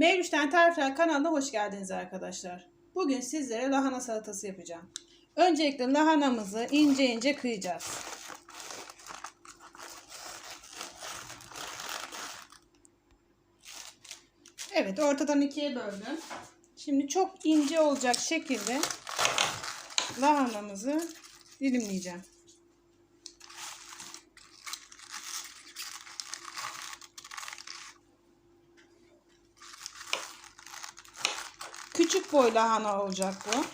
Mevlüt'ten Tarifler kanalına hoş geldiniz arkadaşlar. Bugün sizlere lahana salatası yapacağım. Öncelikle lahanamızı ince ince kıyacağız. Evet ortadan ikiye böldüm. Şimdi çok ince olacak şekilde lahanamızı dilimleyeceğim. Küçük boy lahana olacak bu.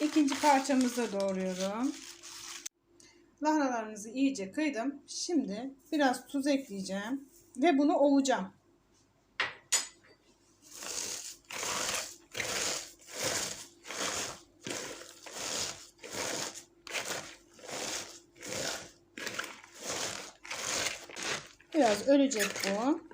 İkinci parçamızı doğruyorum. Lahanalarımızı iyice kıydım. Şimdi biraz tuz ekleyeceğim ve bunu ovacağım. Biraz ölecek bu.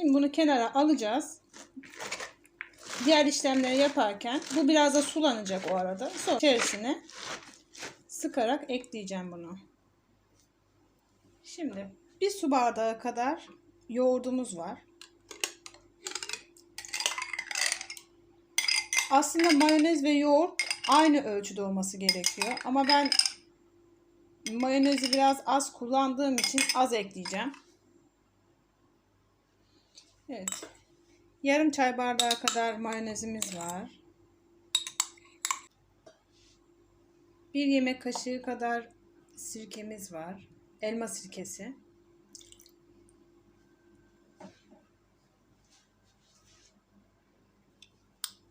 Şimdi bunu kenara alacağız. Diğer işlemleri yaparken bu biraz da sulanacak o arada. Sonra içerisine sıkarak ekleyeceğim bunu. Şimdi bir su bardağı kadar yoğurdumuz var. Aslında mayonez ve yoğurt aynı ölçüde olması gerekiyor. Ama ben mayonezi biraz az kullandığım için az ekleyeceğim. Evet. Yarım çay bardağı kadar mayonezimiz var. Bir yemek kaşığı kadar sirkemiz var. Elma sirkesi.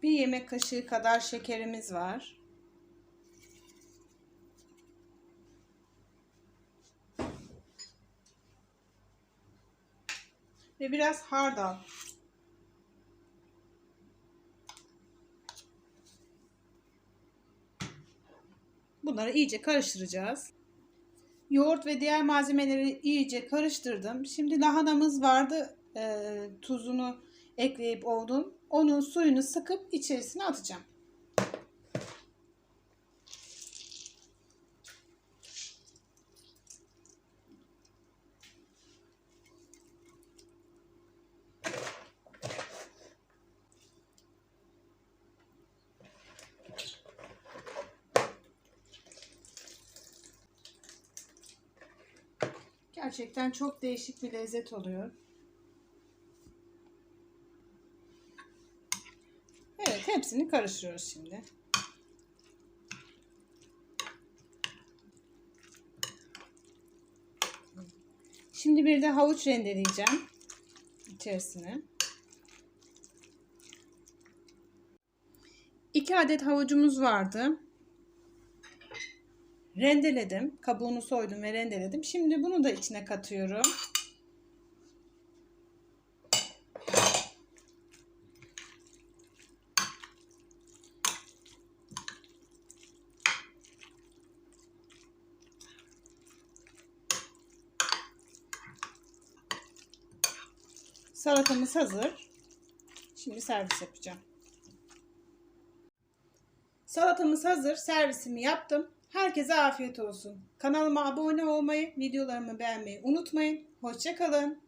Bir yemek kaşığı kadar şekerimiz var. Ve biraz hardal. Bunları iyice karıştıracağız. Yoğurt ve diğer malzemeleri iyice karıştırdım. Şimdi lahanamız vardı. E, tuzunu ekleyip oldum. Onun suyunu sıkıp içerisine atacağım. Gerçekten çok değişik bir lezzet oluyor. Evet, hepsini karıştırıyoruz şimdi. Şimdi bir de havuç rendeleyeceğim içerisine. 2 adet havucumuz vardı. Rendeledim. Kabuğunu soydum ve rendeledim. Şimdi bunu da içine katıyorum. Salatamız hazır. Şimdi servis yapacağım. Salatamız hazır. Servisimi yaptım. Herkese afiyet olsun. Kanalıma abone olmayı, videolarımı beğenmeyi unutmayın. Hoşçakalın.